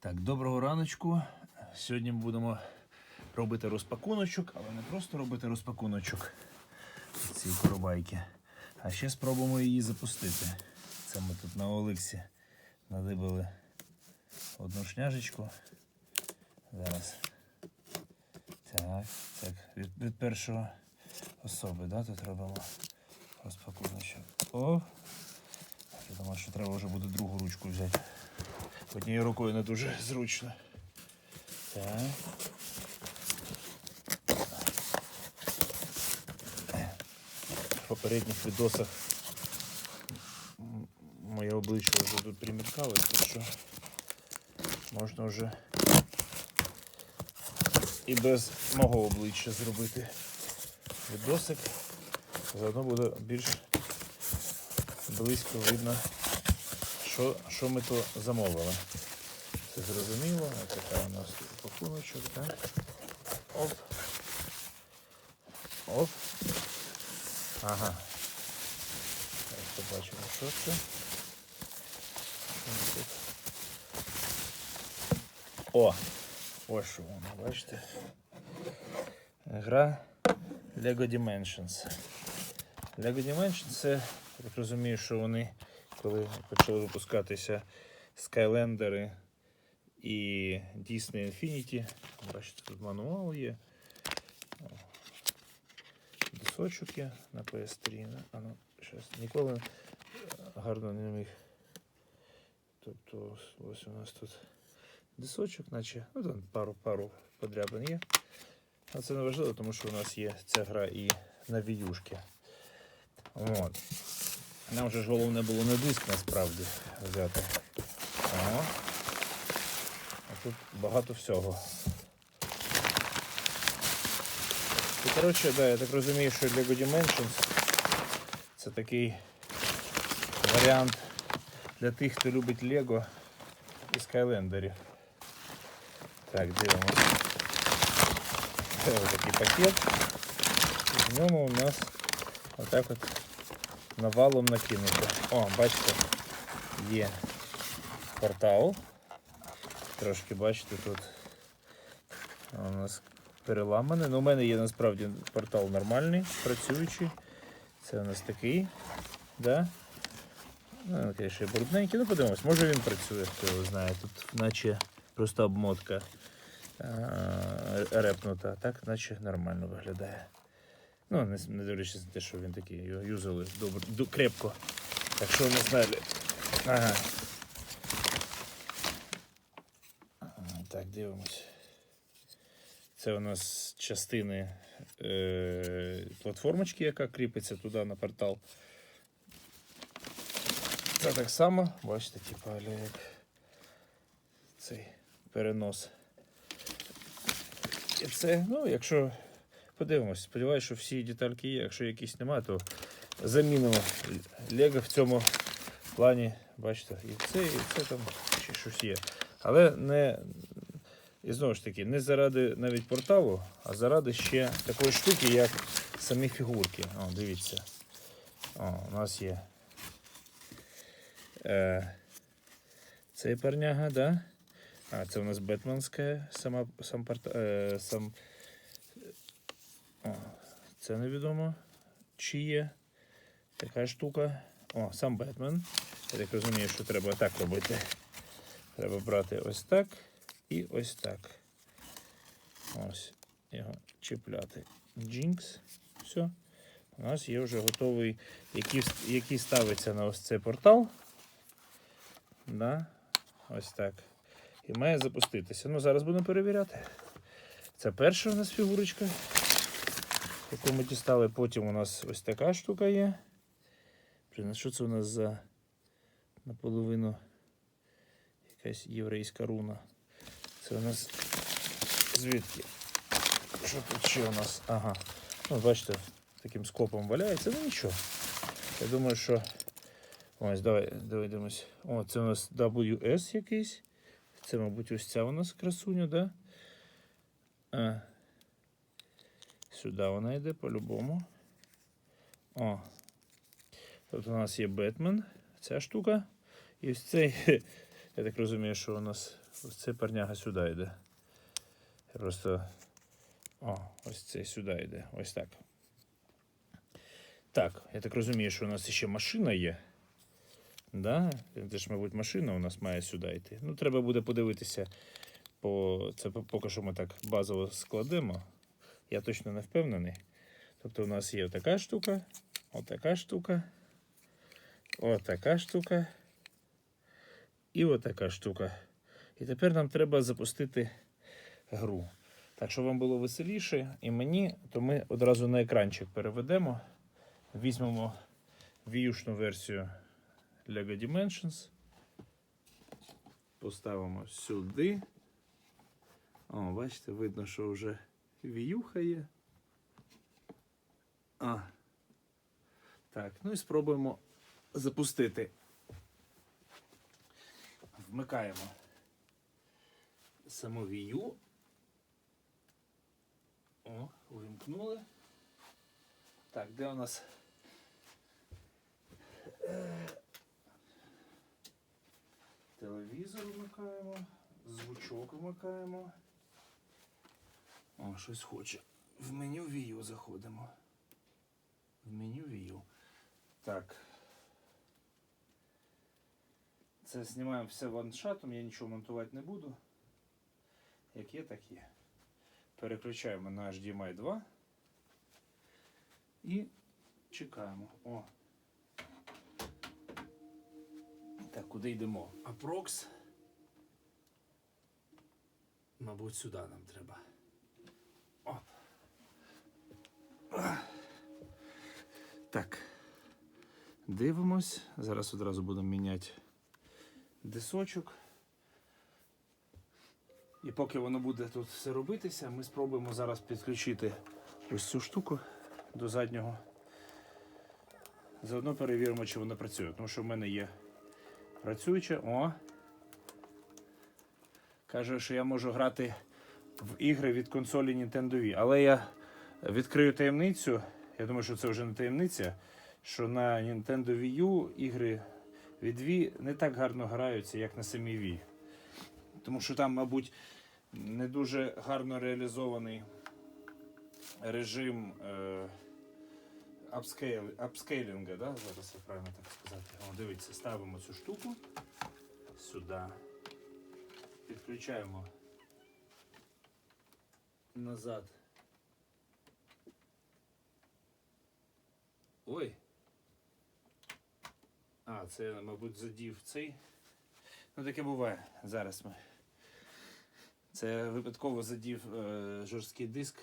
Так, доброго раночку. Сьогодні ми будемо робити розпакуночок, але не просто робити розпакуночок цієї коробайки, а ще спробуємо її запустити. Це ми тут на Олексі надибали одну шняжечку. Зараз. Так, так. Від, від першого особи, да, тут робимо розпакуночок. О! Я думаю, що треба вже буде другу ручку взяти. Однією рукою не дуже зручно. Так. В попередніх відосах моє обличчя вже тут приміркалось, так що можна вже і без мого обличчя зробити відосик. Заодно буде більш близько видно, що, що ми то замовили. Це зрозуміло. Ось така у нас пакуночок, так? Оп. Оп. Ага. Так, побачимо, що це. Що тут? О! Ось що воно, бачите? Гра Lego Dimensions. Lego Dimensions це, я так розумію, що вони, коли почали випускатися Skylanders і Disney Infinity, бачите, тут мануал є. Дисочок є на PS3. ну, щас, ніколи гарно не міг. Тобто ось у нас тут дисочок, наче, ну там пару пару подрябин є. А це не важливо, тому що у нас є ця гра і на віюшки. От. Нам же ж головне було не диск насправді взяти. О. А тут багато всього. І коротше, да, я так розумію, що Lego Dimensions це такий варіант для тих, хто любить Лего і Скайлендерів. Так, дивимося. Це такий пакет. В ньому у нас отак от навалом накинуто. О, бачите, є портал. Трошки бачите, тут у нас переламане. Ну, у мене є насправді портал нормальний, працюючий. Це у нас такий. Да? Ну, він, звісно, брудненький. Ну, подивимось, може він працює, хто його знає. Тут наче просто обмотка репнута, так наче нормально виглядає. Ну, не, не дивлячись на те, що він такий, його юзали добре, крепко. Так що нас далі? Ага. Так, дивимось. Це у нас частини е, платформочки, яка кріпиться туди на портал. Це так само, бачите, типу, як цей перенос. І це, ну, якщо подивимось, сподіваюся, що всі детальки є. Якщо якісь немає, то замінимо Лего в цьому плані. Бачите, і це, і це там ще щось є. Але не, і знову ж таки, не заради навіть порталу, а заради ще такої штуки, як самі фігурки. О, дивіться. О, у нас є е, цей парняга, да? А, це у нас Бетменська сама, сам, порта, е, сам о, це невідомо чи є така штука. О, сам Бетмен. Я так розумію, що треба так робити. Треба брати ось так і ось так. Ось його чіпляти. Джинкс. Все. У нас є вже готовий, який, який ставиться на ось цей портал. Да? Ось так. І має запуститися. Ну, зараз будемо перевіряти. Це перша у нас фігурочка, яку ми дістали. Потім у нас ось така штука є. Блін, що це у нас за наполовину якась єврейська руна? Це у нас звідки? Що тут ще у нас? Ага. Ну, бачите, таким скопом валяється, ну нічого. Я думаю, що. Ось, давай, дивимось. О, це у нас WS якийсь. Це, мабуть, ось ця у нас красуня, да? Сюди вона йде по-любому. О. Тут у нас є Бетмен, ця штука. І ось цей Я так розумію, що у нас ось цей парняга сюди йде. Просто. О, ось цей сюди йде. Ось так. Так, я так розумію, що у нас ще машина є. Да? Це ж, мабуть, машина у нас має сюди йти. Ну, треба буде подивитися. По... Це поки що ми так базово складемо. Я точно не впевнений. Тобто у нас є така штука, отака штука, отака штука і отака штука. І тепер нам треба запустити гру. Так, щоб вам було веселіше і мені, то ми одразу на екранчик переведемо. Візьмемо віюшну версію Lego Dimensions. Поставимо сюди. О, бачите, видно, що вже віюха є. А. Так, ну і спробуємо запустити. Вмикаємо саму вію. О, увімкнули. Так, де у нас? Телевізор вмикаємо, звучок вмикаємо. О, щось хоче. В меню View заходимо. В меню View. Так. Це знімаємо все ваншатом, я нічого монтувати не буду. Як є, так є. Переключаємо на HDMI 2 і чекаємо. О. Так, куди йдемо? Апрокс. Мабуть, сюди нам треба. Так. Дивимось. Зараз одразу будемо міняти дисочок. І поки воно буде тут все робитися, ми спробуємо зараз підключити ось цю штуку до заднього. Заодно перевіримо, чи воно працює. Тому що в мене є працююче. О! Каже, що я можу грати в ігри від консолі Nintendo Wii. Але я відкрию таємницю. Я думаю, що це вже не таємниця, що на Nintendo Wii U ігри від Wii не так гарно граються, як на самій Wii. Тому що там, мабуть, не дуже гарно реалізований режим е, да? зараз я правильно так сказати. О, дивіться, ставимо цю штуку сюди. Підключаємо назад. Ой. А, це, мабуть, задів цей. Ну, таке буває. Зараз ми. Це випадково задів е, жорсткий диск,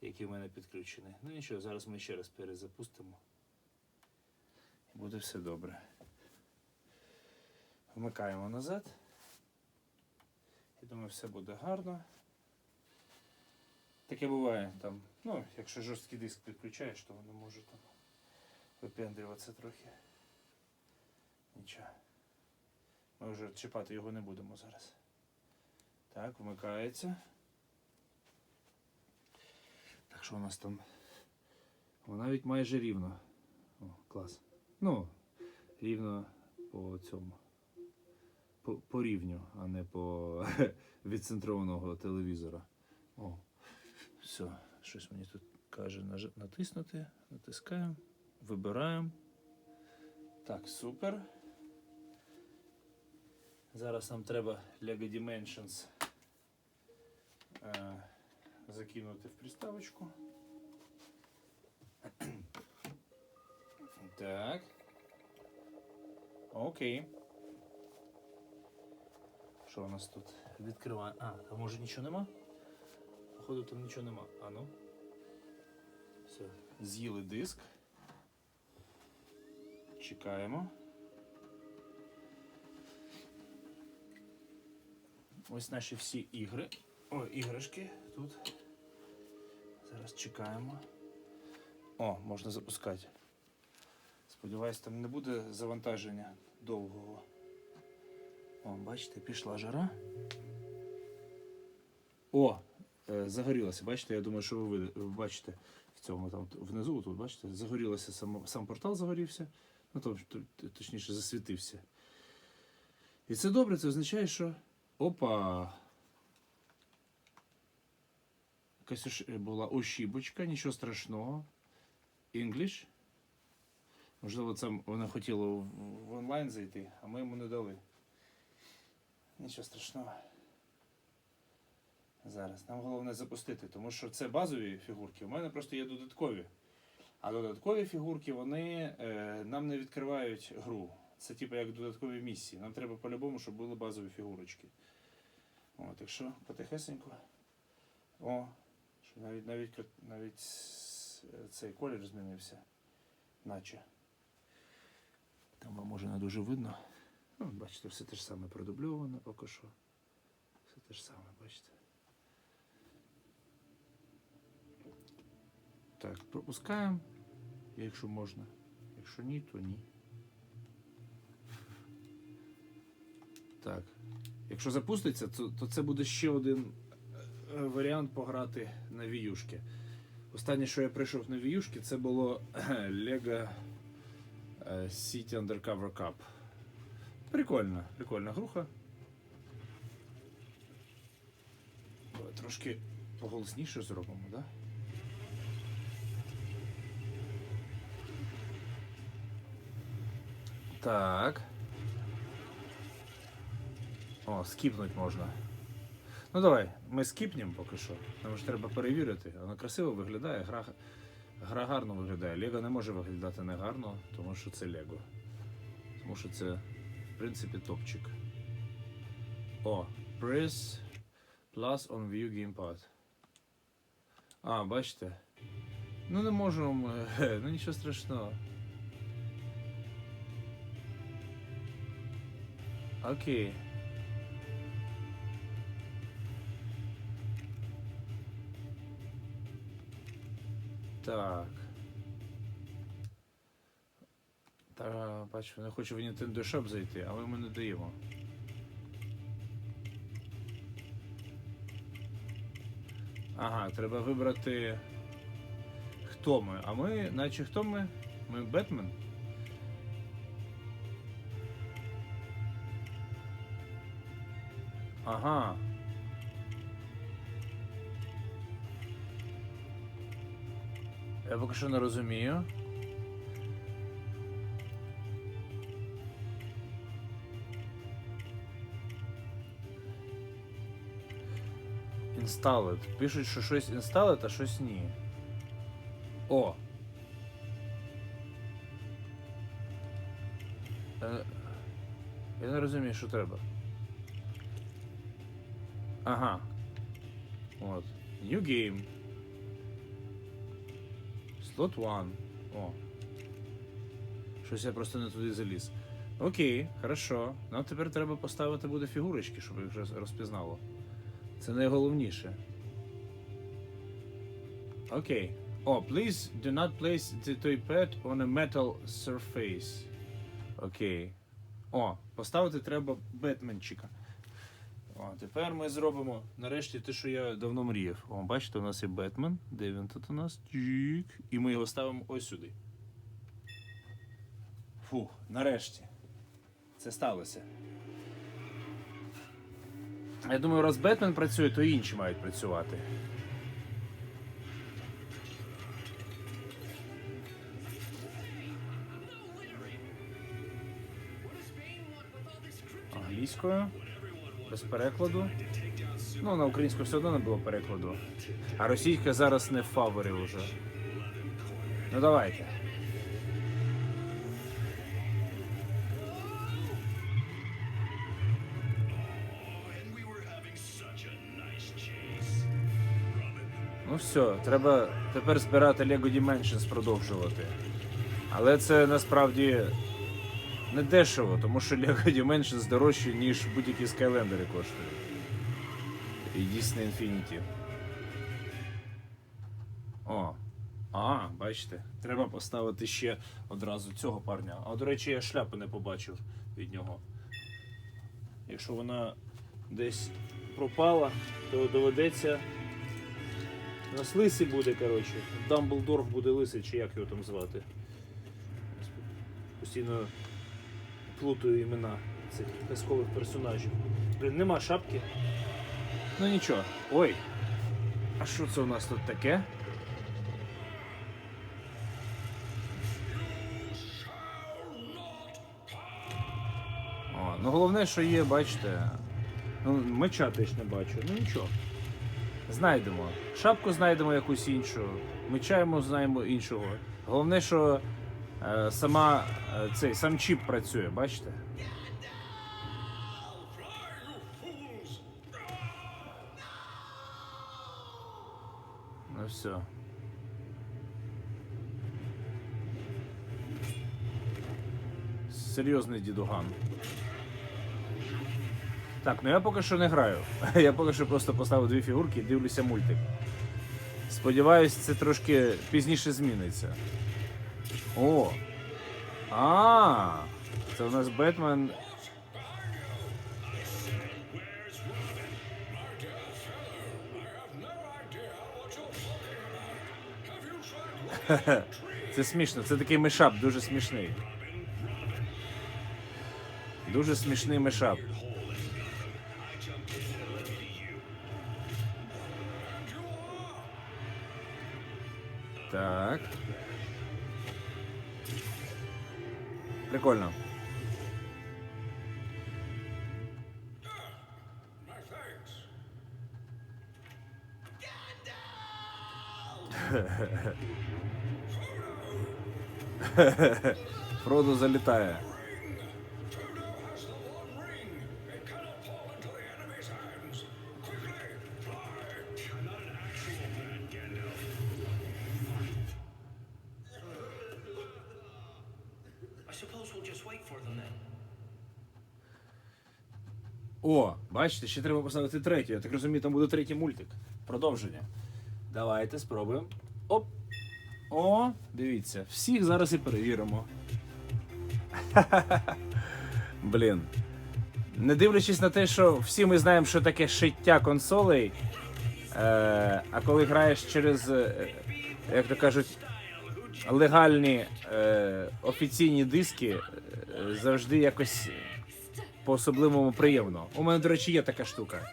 який в мене підключений. Ну нічого, зараз ми ще раз перезапустимо. І буде все добре. Вмикаємо назад. Я думаю, все буде гарно. Таке буває там. Ну, якщо жорсткий диск підключаєш, то воно може там випендрюватися трохи. Нічого. Ми вже чіпати його не будемо зараз. Так, вмикається. Так що у нас там? О, навіть майже рівно. О, клас. Ну, рівно по цьому. По, по рівню, а не по відцентрованого телевізора. О, все, щось мені тут каже натиснути. Натискаємо, вибираємо. Так, супер. Зараз нам треба Lego Dimensions е, закинути в приставочку. Так. Окей. Що у нас тут? Відкриває. А, а може нічого нема? Походу там нічого нема. А ну. Все. З'їли диск. Чекаємо. Ось наші всі ігри. Ой, іграшки тут. Зараз чекаємо. О, можна запускати. Сподіваюсь, там не буде завантаження довгого. О, бачите, пішла жара. О, загорілося. Бачите, я думаю, що ви, бачите в цьому там внизу, тут бачите, загорілося сам, сам портал загорівся. Ну, то- точніше, засвітився. І це добре, це означає, що. Опа! Якась ош- була ошибочка, нічого страшного. English. Можливо, це вона хотіла в онлайн зайти, а ми йому не дали. Нічого страшного. Зараз. Нам головне запустити, тому що це базові фігурки. У мене просто є додаткові. А додаткові фігурки вони е, нам не відкривають гру. Це типу як додаткові місії. Нам треба по-любому, щоб були базові фігурочки. От, якщо потихесенько. О, що навіть навіть навіть цей колір змінився. Наче. Там вам може не дуже видно. Ну, бачите, все те ж саме продубльовано поки що. Все те ж саме, бачите. Так, пропускаємо, якщо можна. Якщо ні, то ні. Так. Якщо запуститься, то, то це буде ще один е, варіант пограти на віюшки. Останнє, що я прийшов на віюшки, це було Lego е, City Undercover Cup. Прикольна, прикольна груха. Трошки поголосніше зробимо, так? Да? Так. О, скіпнуть можна. Ну давай, ми скіпнемо поки що. Нам ж треба перевірити. Воно красиво виглядає, гра, гра гарно виглядає. Лего не може виглядати не гарно, тому що це Лего. Тому що це, в принципі, топчик. О, Press Plus on View Gamepad. А, бачите? Ну не можемо. Ну нічого страшного. Окей. Так. Та, бачу, не хочу в Nintendo Shop зайти, а ми не даємо. Ага, треба вибрати. Хто ми? А ми, наче хто ми? Ми Бетмен? Ага. Я поки що не розумію. Installed. Пишуть, що щось installed, а щось ні. О! Е, Я не розумію, що треба. Ага. От. New game. Slot 1. О. Щось я просто не туди заліз. Окей, хорошо. Нам тепер треба поставити буде фігурочки, щоб їх вже розпізнало. Це найголовніше. Окей. О, please do not place the toy pad on a metal surface. Окей. О, поставити треба Бетменчика. О, тепер ми зробимо нарешті те, що я давно мріяв. О, бачите, у нас є Бетмен. Де він тут у нас? Чік. І ми його ставимо ось сюди. Фух, нарешті. Це сталося. Я думаю, раз Бетмен працює, то і інші мають працювати. Англійською. Без перекладу. Ну, на українську все одно не було перекладу. А російська зараз не в фаворі вже. Ну давайте. Ну все, треба тепер збирати Lego Dimensions продовжувати. Але це насправді не дешево, тому що Lego Dimensions дорожче, ніж будь-які Skylenders коштують. І Disney Infinity. О. А, бачите, треба поставити ще одразу цього парня. А до речі, я шляпи не побачив від нього. Якщо вона десь пропала, то доведеться. У нас лисий буде, коротше. Дамблдорф буде лисий, чи як його там звати. Постійно плутаю імена цих казкових персонажів. Блін, нема шапки. Ну нічого. Ой. А що це у нас тут таке? О, ну головне, що є, бачите. Ну, меча теж не бачу. Ну нічого. Знайдемо. Шапку знайдемо якусь іншу. Меча йому знаємо іншого. Головне, що е, сама цей сам чіп працює, бачите? Ну все. Серйозний дідуган. Так, ну я поки що не граю. Я поки що просто поставив дві фігурки і дивлюся мультик. Сподіваюсь, це трошки пізніше зміниться. О! А! Це у нас Бетмен. Це смішно, це такий мешап, дуже смішний. Дуже смішний мешап. Так. Прикольно. Фродо залітає. Бачите, ще треба поставити третю. Я так розумію, там буде третій мультик. Продовження. Давайте спробуємо. Оп. О, дивіться, всіх зараз і перевіримо. Блін. Не дивлячись на те, що всі ми знаємо, що таке шиття консолей. Е, а коли граєш через, е, як то кажуть, легальні е, офіційні диски, е, завжди якось по-особливому приємно. У мене, до речі, є така штука.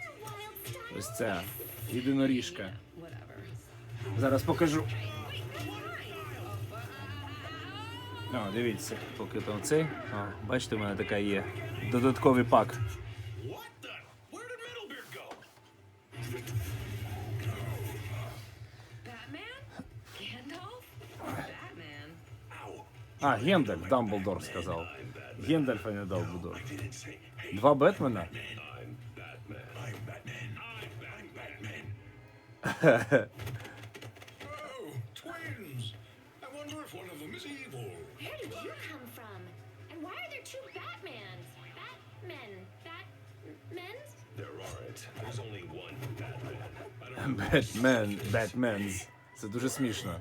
Ось ця єдиноріжка. Зараз покажу. О, дивіться, поки там цей. О, бачите, у мене така є. Додатковий пак. А, Гендальф, Дамблдор сказав. Гендальфа не say. Hey, Два Бетмена? Oh. Бетмен, Бетменз. Це дуже смішно.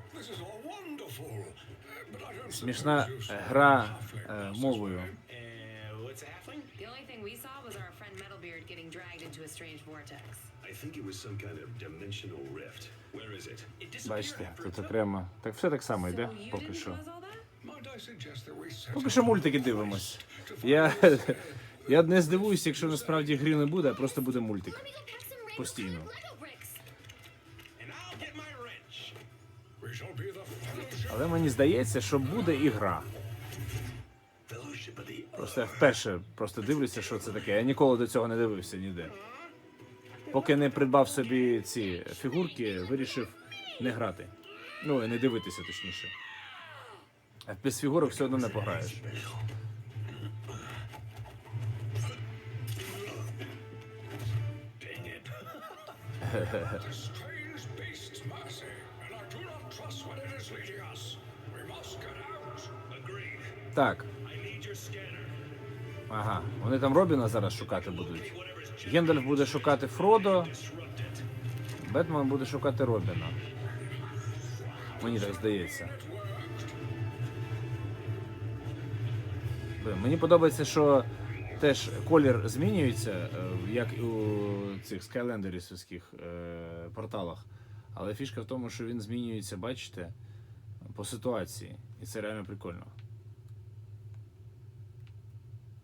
Смішна е, гра е, мовою. Uh, Бачите, тут окремо. Так все так само йде, поки що. Поки що мультики дивимось. Я, я не здивуюся, якщо насправді грі не буде, а просто буде мультик. Постійно. Але мені здається, що буде і гра. Просто я вперше просто дивлюся, що це таке. Я ніколи до цього не дивився ніде. Поки не придбав собі ці фігурки, вирішив не грати. Ну, і не дивитися точніше. А без фігурок все одно не пограєш. Так, ага. Вони там Робіна зараз шукати будуть. Гендальф буде шукати Фродо. Бетмен буде шукати Робіна. Мені так здається. Блин, Мені подобається, що теж колір змінюється, е, як і у цих скайлендерівських е, порталах. Але фішка в тому, що він змінюється, бачите, по ситуації. І це реально прикольно.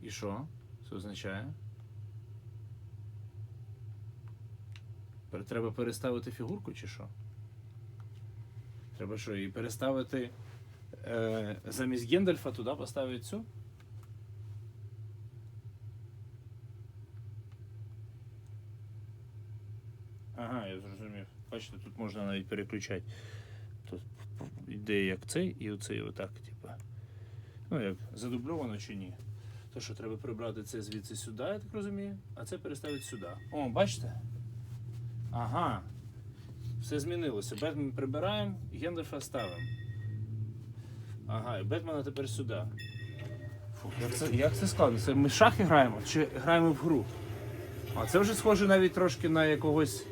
І що? Що означає? Треба переставити фігурку чи що? Треба що, її переставити е, замість Гендальфа туди поставити цю? Ага, я зрозумів. Бачите, тут можна навіть переключати. Тут йде як цей і оцей отак, типа. Ну як, задубльовано чи ні. То що, треба прибрати це звідси сюди, я так розумію, а це переставити сюди. О, бачите? Ага. Все змінилося. Бетмен прибираємо, Гендальфа ставимо. Ага, і Бетмена тепер сюди. Фух, як це, як це складно? Це ми шахи граємо чи граємо в гру? А це вже схоже навіть трошки на якогось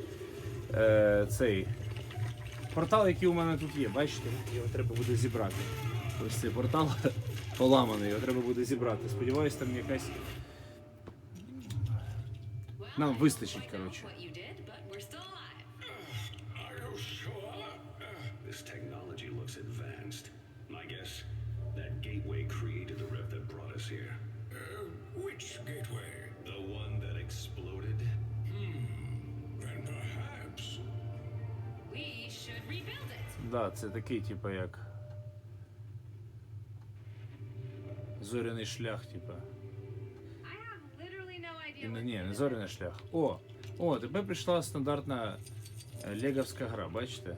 е, цей портал, який у мене тут є. Бачите? Його треба буде зібрати. Ось цей портал поламаний, його треба буде зібрати. Сподіваюсь, там якась. Нам вистачить, коротше. what you did, but we're still alive. Are you sure? This technology looks advanced. I guess that gateway created the rift that brought us here. Uh, which gateway? The one that exploded? Then perhaps. We should rebuild it. Да, це такий, типу, як. Зоряний шлях, literally no ні, не зоряний шлях. О! О, тебе прийшла стандартна е, леговська гра, бачите?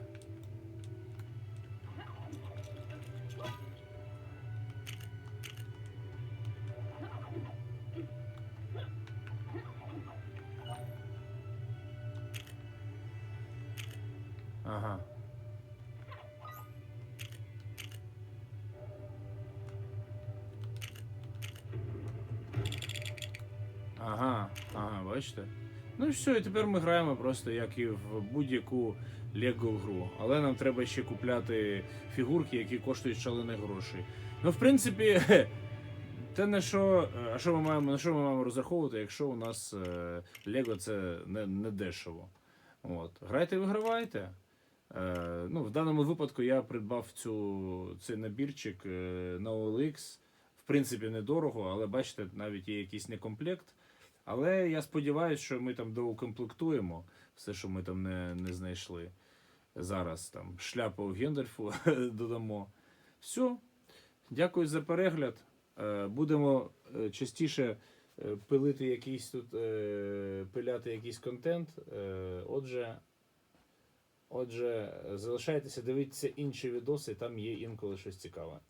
Все, і тепер ми граємо просто як і в будь-яку Лего гру. Але нам треба ще купляти фігурки, які коштують шалених грошей. Ну, в принципі, те на що, а що ми маємо, на що ми маємо розраховувати, якщо у нас е, Лего це не, не дешево. От. Грайте, вигравайте. Е, ну, в даному випадку я придбав цю, цей набірчик е, на OLX. В принципі, недорого, але бачите, навіть є якийсь некомплект. Але я сподіваюся, що ми там доукомплектуємо все, що ми там не, не знайшли. Зараз там шляпу Гендальфу додамо. Все. Дякую за перегляд. Е, Будемо е, частіше е, пилити якийсь тут, пиляти якийсь контент. Отже, отже, залишайтеся, дивіться інші відоси, там є інколи щось цікаве.